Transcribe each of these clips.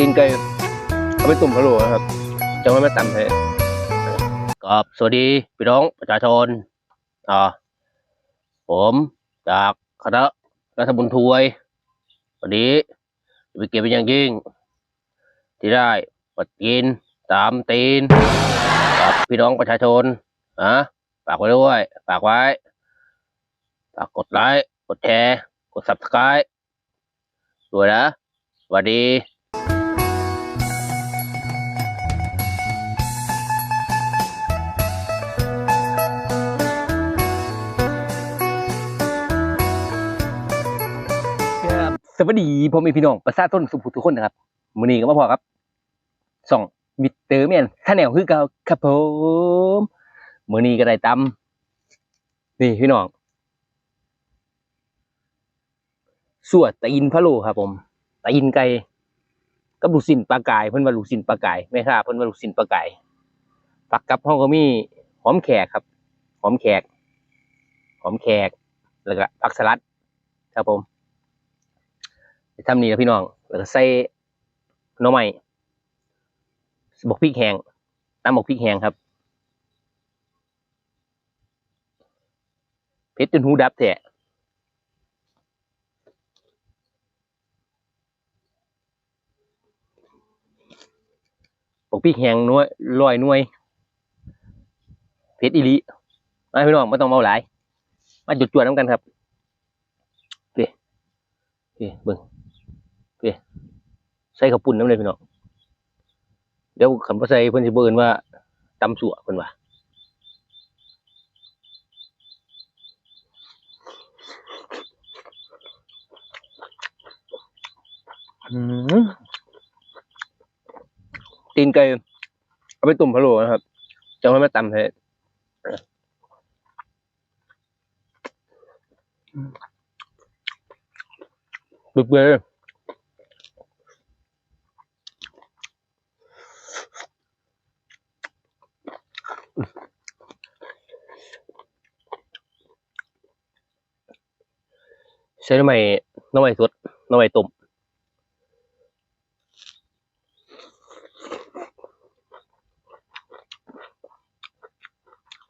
ตีนไก่เอาไปตุ่มพะโล้นะครับจะไม่มาตำให้กับสวัสดีพี่น้องประชาชนอ่าผมจากคณะรัฐบุญทวย วันนี้จะไปเก็บเป็นอย่างยิ่ง ที่ได้มากินตามตีนกับพี่น้องประชาชนนะฝากไว้ด้วยฝากไว้ฝากกดไลค์กดแชร์ กด subscribe ด้วยนะสวัสดี สวัสดีผมมีพี่น้องประชาชนสุภูทุกคนนะครับมื้อนี้ก็มาพอครับสองมิเตอร์แมนท่าแนวคือเก่าครับผมมื้อนี้ก็ได้ตำนี่พี่น้องสวดตีนพะโล้ครับผมตีนไก่กับลูกสินปลากายเพิ่นว่าลูกชิ้นปลากายแม่ค้าเพิ่นว่าลูกชิ้นปลากายปักกับเฮาก็มีหอมแขกครับ หอมแขก หอมแขกแล้วก็ผักสลัด ครับผม ทำนี่นะพี่น้อง แล้วก็ใส่หน่อไม้บกพริกแห้งตำบกพริกแห้งครับเผ็ดจนหูดับแท้บกพริกแห้งน้อยลอยน่วยเผ็ดอีลีมาพี่น้องไม่ต้องเมาหลาย มาจุดจวนน้ำกันครับเพี่พี่เบิ่ง ใส่ข้าวปุ้นน้ำเลยพี่น้องเดี๋ยวขันบ่ใส่เพิ่นสิเบิ่นว่าตำสัวเพิ่นว่าอืมตีนไก่เอาไปตุ่มพะโล้นะครับจะไม่มาตำให้เบื่อๆเลย ใช้น้ำใหม่น้ำใหม่สดน้ำใหม่ต้ม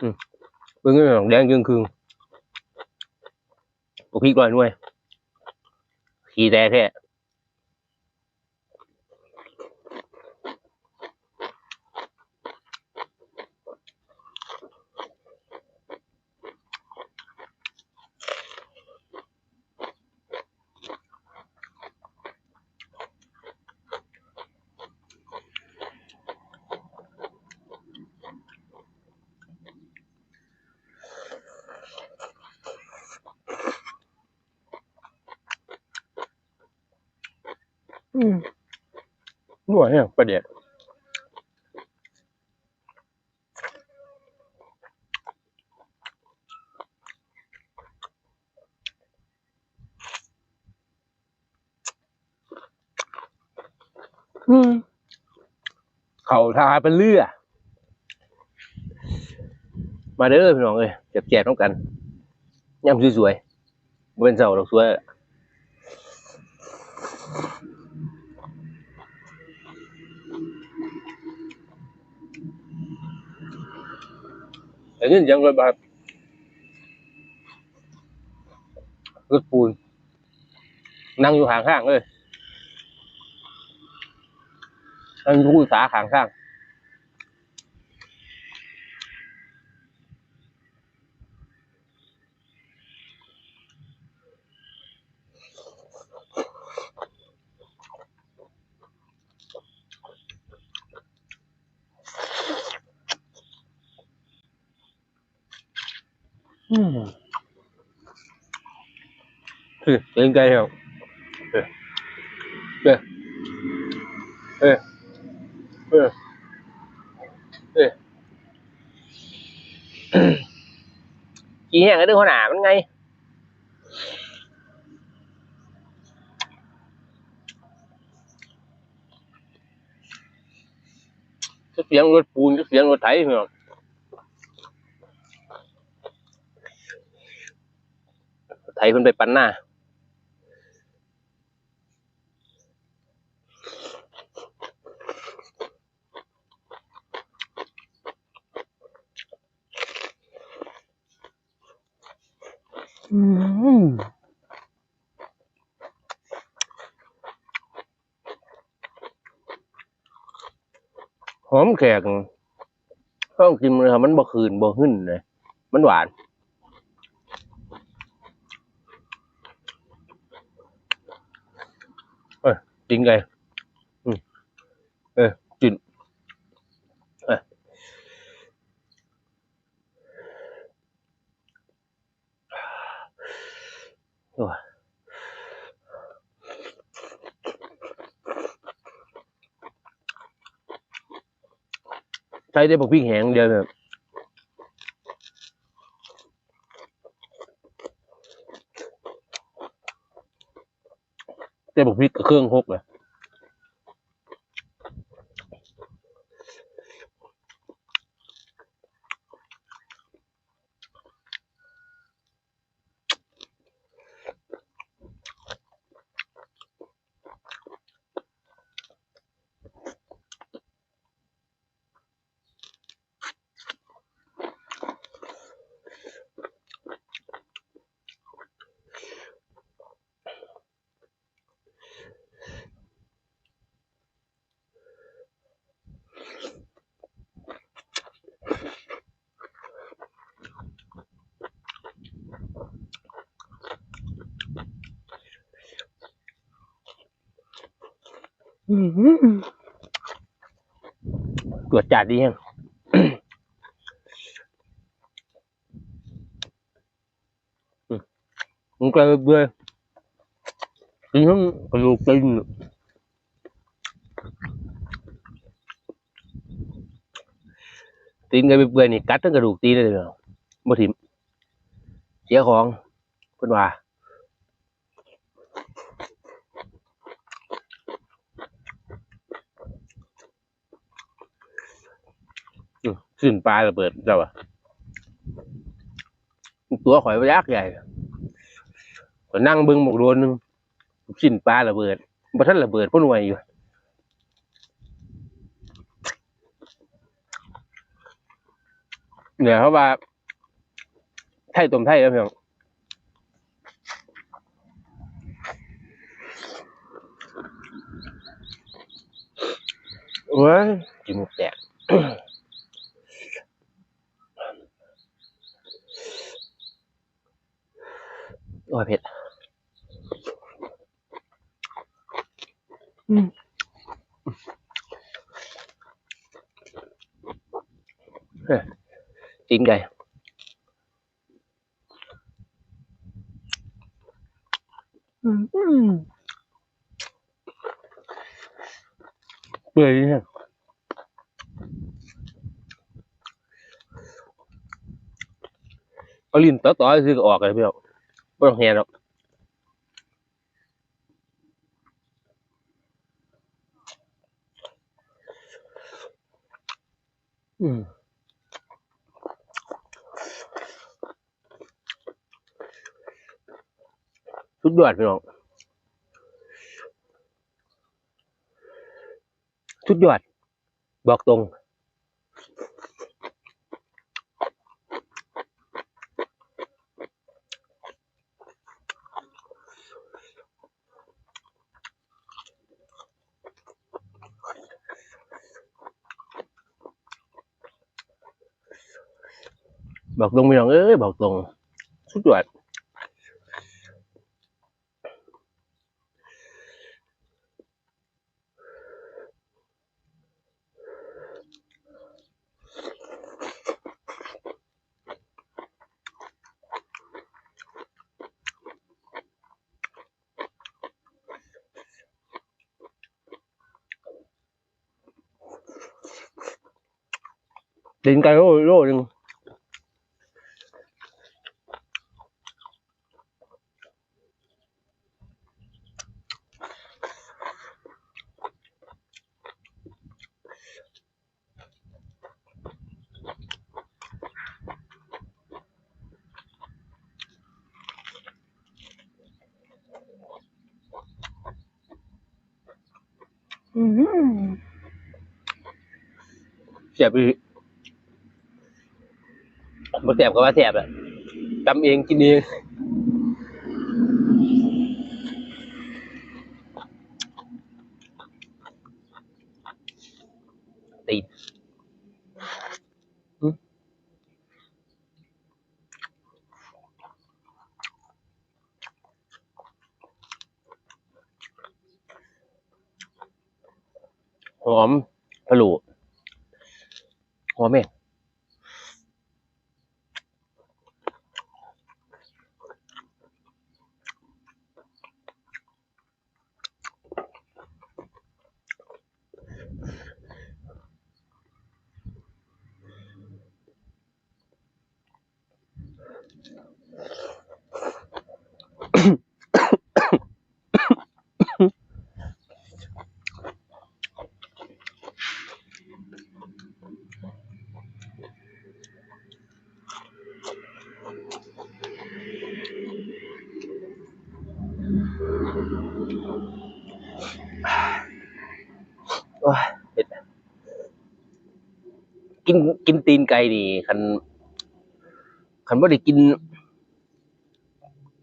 อืมเบิ่งเรื่องแดงจึงคืนปกพริกลอยด้วย ขี้แดแค่ อืมหน่วยเนี่ยประเดี๋ยวอืมเขาทาเป็นเลือมาเด้อพี่น้องเอ้ยเจ็บแจกต้องกันย่ำสวยๆบ่เป็นเสาดอกสวย เงินยังรถบาทรถปูน นั่งอยู่ห่างข้างเลยนั่งอยู่ผู้สาข้างข้าง อืมคือเล่นไกลเหรอเออเออเออเออเไถเพิ่นไปปั้นหน้าอืมหอมแขกต้องกินเลยครับมันบ่คืนบ่หึ่นเลยมันหวาน จริงไงอืมเออจินเออโอ้ยใช้ได้บอกพริกแห้งเดียวแบบ ได้บอกพริกกับเครื่องหกเลย ตรวจจัดดียังมันก็เบื่อกินทั้งกระดูกตีนตีนก็เบื่อๆนี่กัดทั้งกระดูกตีนเลยเหรอบ่ถิ่มเสียของเพิ่นว่า อืมสิ้นปลาระเบิดเจ้าอะตัวข่อยยักษ์ใหญ่ก็นั่งบิ่งหมกโดนหนึงสิ้นปลาระเบิดบ่ทันระเบิดพ่นไวอยู่เนี่ยเขาว่า ไทยต้มไทยแล้วเพียงโอ้ยกินหมกแตก โอ้ยเผ็ดเฮ้ยตีนไก่เปื่อยดีเนี่ยเอาลิ้นต่อๆซื้อก็ออกเลยพี่น้อง ไม่ต้องแหนหรอกอืมสุดยอดพี่น้องสุดยอด บอกตรง บอกตรงพี่น้องเอ้ยบอกตรงสุดยอดตีนไก่โลโลหนึ่ง เสียบอีบ่เสียบก็ว่าเสียบแหละจำเองกินเอง ตีนหึหอมพะโล้หอมไหม โอ้ยเผ็ดกินกินตีนไก่นี่คันคันบ่ได้กิน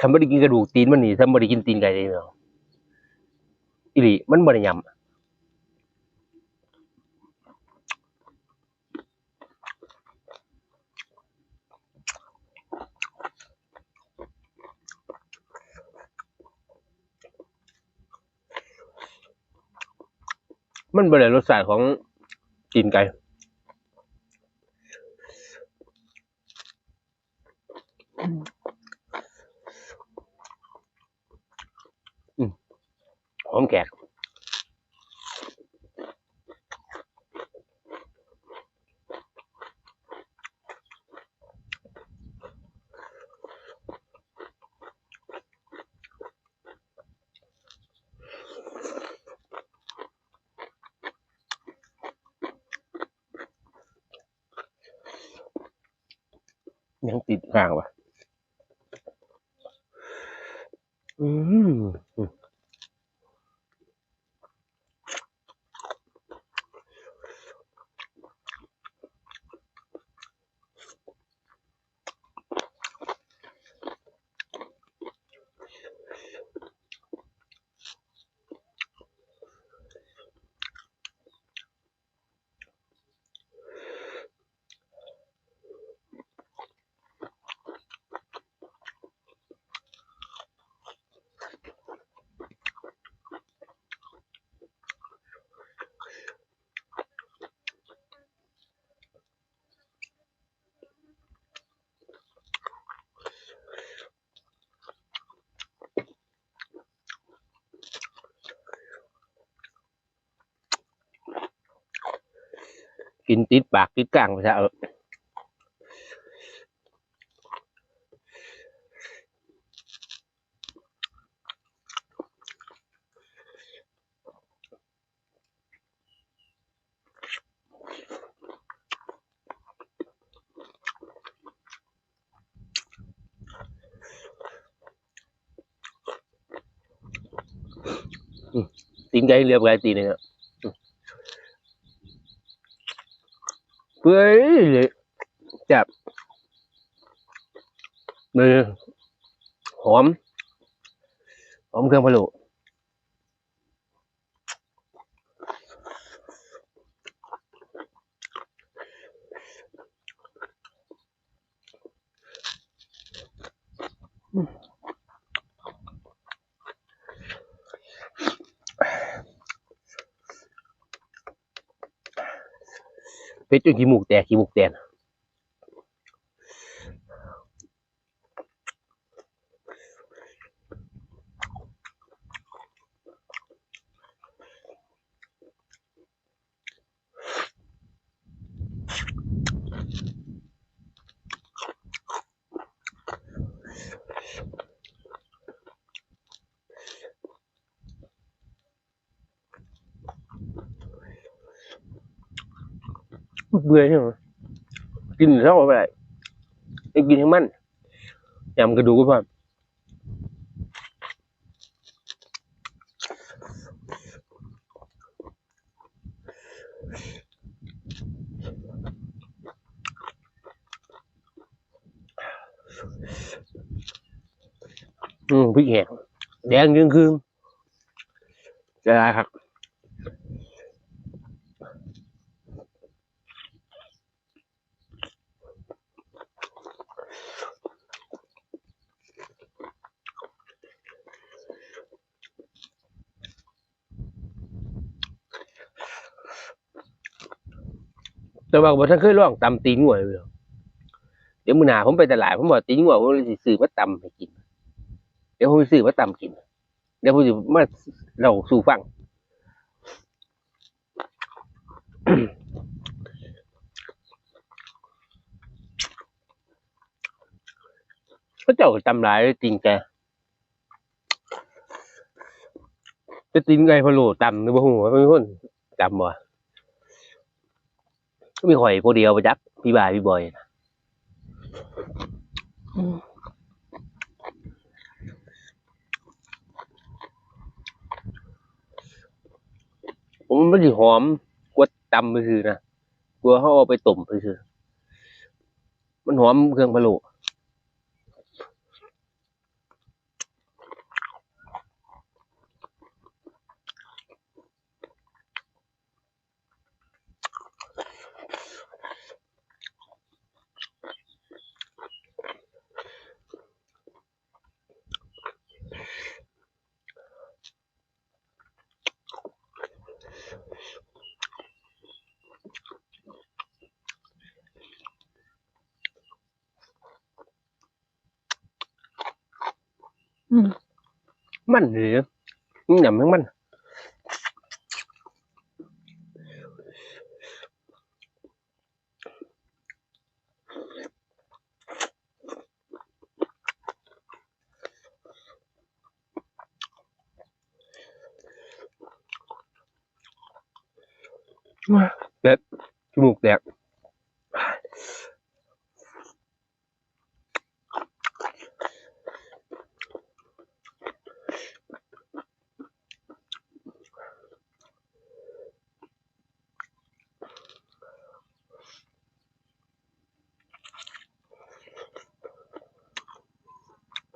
คันบ่ได้กินกระดูกตีนมันนี่ถ้าบ่ได้กินตีนไก่เลยเนาะอีหลีมันบ่ได้ยำ มันเป็นรสชาติของตีนไก่หอมแขก ยังติดข้างวะอืม กินติดปากติดกลางไปซะเออตีนไก่เรียบไก่ตีนเนี่ย ปื่อยเลยจับมือหอม หอมเครื่องพะโล้ เป็ดจนขี้มูกแตกขี้มูกแตก เบื่อใช่ไหมกินเท่าไปเลยไม่กินให้มันยำกระดูกก็พออืมพริกแห้งแดงยังคืมจะได้ครับ แต่ว่าบ่ทันเคยลองตำตีนงัวเลยเดี๋ยวมื้อหน้าผมไปตลาดผมบอกตีนงัวผมเลยสิซื้อมาตำให้กิน เดี๋ยวผมสิซื้อมาตำกิน เดี๋ยวผมสิมาเล่าสู่ฟังพระเจ้าก็ตำหลายเลยจริงแกจะตีนไก่พะโล้ตำหรือบ่ฮู้ว่ามีคนตำบ่ ก็มีข่อยผู้เดียวไปจักพี่บายพี่บอยนะผมมันสิหอมกวดตำไปคือนะกลัวเขาเอาไปต้มไปคือ มันหอมเครื่องพะโล้ มันเลยมันหยำทั้งมัน เด็ดจมูกแตก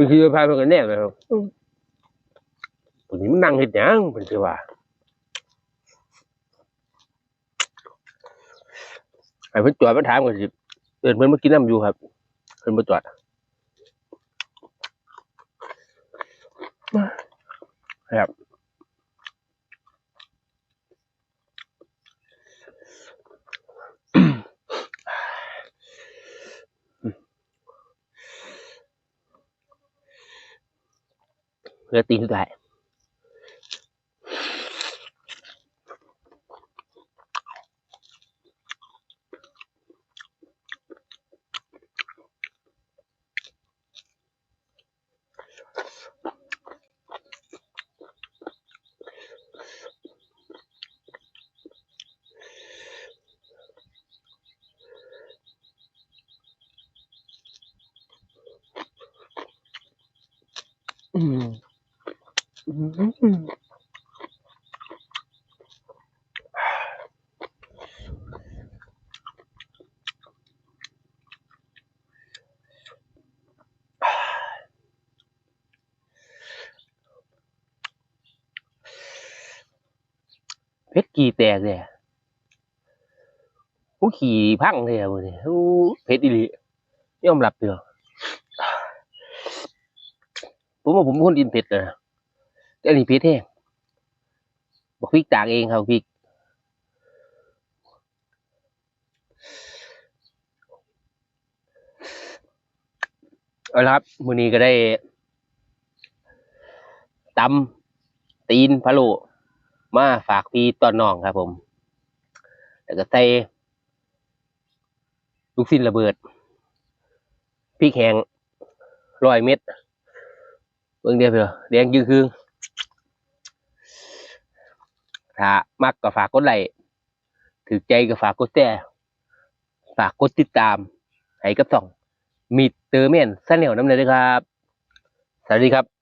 เป็นคือพาไปกันแน่เลยครับตัวนี้มันนั่งเห็ดหยังเป็นคือว่าไอ้เพิ่นจอดมาถามก็สิเอิ้นเพิ่นมากินน้ำอยู่ครับ เพิ่นมาจอดครับ เหลือตีนสุดท้าย อืมอืม เพชรกี่แตกเลยอะผู้ขี่พังเลยอะมึงเนี่ยเพชรอีหลียอมรับเถอะผมว่าผมเป็นคนกินเผ็ดนะ อันนี้เผ็ดแห้งบอกพิกตากเองครับพิกเอาละครับมือนี้ก็ได้ตำตีนพะโลมาฝากพี่ตอนน้องครับผม แล้วก็ใส่ลูกสิ้นระเบิดพริกแห้งร้อยเม็ดเบิ่งเดียวเพียวแดงยืงคืง ถ้ามักก็ฝากกดไลค์ถือใจก็ฝากกดแชร์ฝากกดติดตามให้กับสองมิดเตอร์เมนซาแนลน้ำเลยด้วยครับ สวัสดีครับ